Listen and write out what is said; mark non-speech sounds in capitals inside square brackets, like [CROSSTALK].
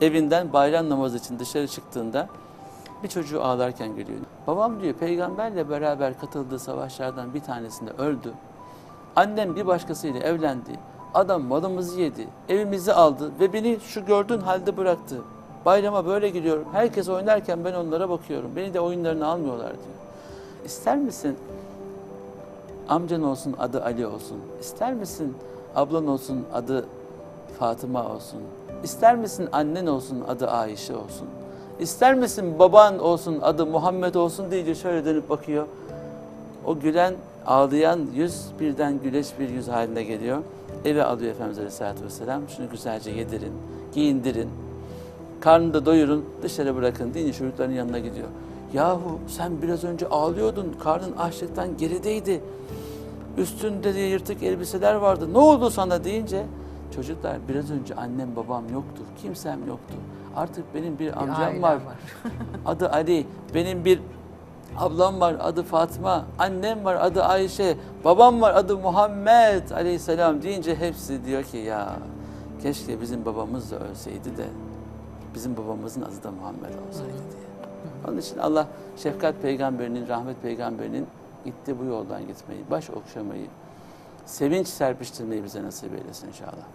evinden bayram namazı için dışarı çıktığında bir çocuğu ağlarken görüyor. Babam diyor peygamberle beraber katıldığı savaşlardan bir tanesinde öldü. Annem bir başkasıyla evlendi. Adam malımızı yedi, evimizi aldı ve beni şu gördüğün halde bıraktı. Bayrama böyle gidiyorum. Herkes oynarken ben onlara bakıyorum. Beni de oyunlarına almıyorlar diyor. İster misin amcan olsun adı Ali olsun? İster misin ablan olsun adı Fatıma olsun? İster misin annen olsun adı Ayşe olsun? İster misin baban olsun adı Muhammed olsun deyince şöyle dönüp bakıyor. O gülen, ağlayan yüz birden güleç bir yüz haline geliyor. Eve alıyor Efendimiz Aleyhisselatü Vesselam. Şunu güzelce yedirin, giyindirin. Karnını da doyurun, dışarı bırakın deyince çocukların yanına gidiyor. Yahu sen biraz önce ağlıyordun, karnın açlıktan gerideydi. Üstünde de yırtık elbiseler vardı. Ne oldu sana deyince çocuklar biraz önce annem babam yoktu, kimsem yoktu. Artık benim bir amcam ailem var. var. [LAUGHS] Adı Ali. Benim bir ablam var adı Fatma. Annem var adı Ayşe. Babam var adı Muhammed aleyhisselam deyince hepsi diyor ki ya keşke bizim babamız da ölseydi de bizim babamızın adı da Muhammed olsaydı diye. Onun için Allah şefkat peygamberinin, rahmet peygamberinin gitti bu yoldan gitmeyi, baş okşamayı, sevinç serpiştirmeyi bize nasip eylesin inşallah.